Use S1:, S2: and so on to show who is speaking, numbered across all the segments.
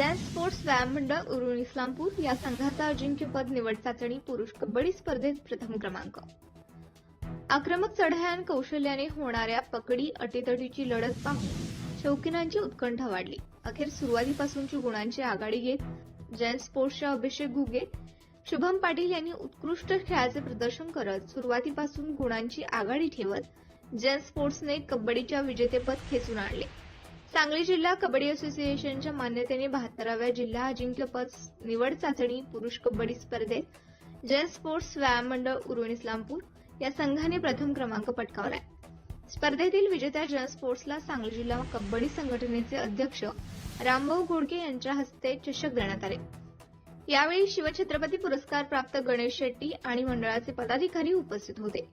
S1: व्यायाम मंडळ उरुण इस्लामपूर या संघाचा अजिंक्यपद निवड चाचणी पुरुष कबड्डी स्पर्धेत प्रथम क्रमांक. आक्रमक चढायान कौशल्याने होणाऱ्या पकडी अटीतटीची लढत पाहून शौकीनांची उत्कंठा वाढली. अखेर सुरुवातीपासूनची गुणांची आघाडी घेत जैन स्पोर्ट्सच्या अभिषेक घुगे शुभम पाटील यांनी उत्कृष्ट खेळाचे प्रदर्शन करत सुरुवातीपासून गुणांची आघाडी ठेवत जैन स्पोर्ट्सने कबड्डीच्या विजेतेपद खेचून आणले. सांगली जिल्हा कबड्डी असोसिएशनच्या मान्यतेने बहात्तराव्या जिल्हा अजिंक्यपद निवड चाचणी पुरुष कबड्डी स्पर्धेत जय स्पोर्ट्स व्यायाम मंडळ उरुण इस्लामपूर या संघाने प्रथम क्रमांक पटकावलाय स्पर्धेतील विजेत्या जय स्पोर्ट्सला सांगली जिल्हा कबड्डी संघटनेचे अध्यक्ष रामभाऊ घोडके यांच्या हस्ते चषक देण्यात आले. यावेळी शिवछत्रपती पुरस्कार प्राप्त गणेश शेट्टी आणि मंडळाचे पदाधिकारी उपस्थित होते.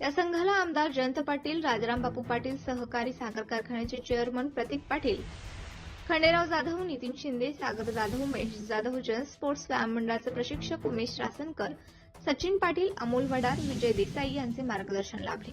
S1: या संघाला आमदार जयंत पाटील राजाराम बापू पाटील सहकारी साखर कारखान्याचे चेअरमन प्रतीक पाटील खंडेराव जाधव नितीन शिंदे सागर जाधव महेश जाधव जन स्पोर्ट्स व्यायाम मंडळाचे प्रशिक्षक उमेश रासनकर सचिन पाटील अमोल वडार विजय देसाई यांचे मार्गदर्शन लाभले.